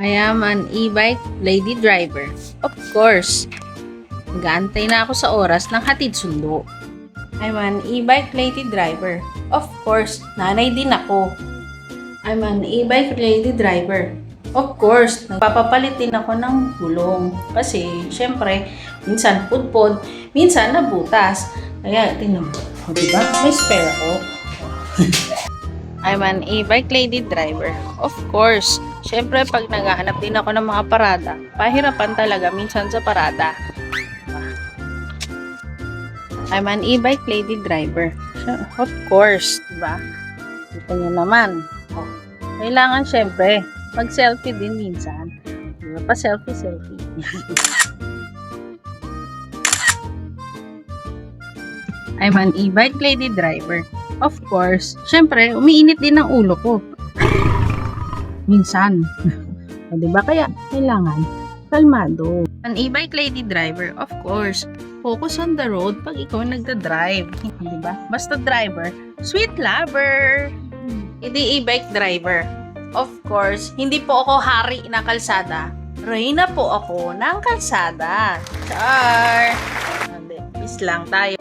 I am an e-bike lady driver. Of course. Nag-aantay na ako sa oras ng hatid sundo. I'm an e-bike lady driver. Of course, nanay din ako. I'm an e-bike lady driver. Of course, nagpapapalit ako ng gulong. Kasi, syempre, minsan pudpod, minsan nabutas. Kaya, tinan mo. Diba? May spare ako. I'm an e-bike lady driver. Of course. Syempre, pag naghahanap din ako ng mga parada, pahirapan talaga minsan sa parada. I'm an e-bike lady driver. Of course, diba? Kita niyo naman. Kailangan syempre, mag-selfie din minsan. Diba? Pa-selfie, selfie. I'm an e-bike lady driver. Of course, syempre, umiinit din ang ulo ko. Minsan. o, diba? Kaya, kailangan, kalmado. An e-bike lady driver, of course, focus on the road pag ikaw nagda-drive. Diba? Basta driver, sweet lover. Hindi e-bike driver. Of course, hindi po ako hari ng kalsada. Reyna po ako ng kalsada. Char! Peace lang tayo.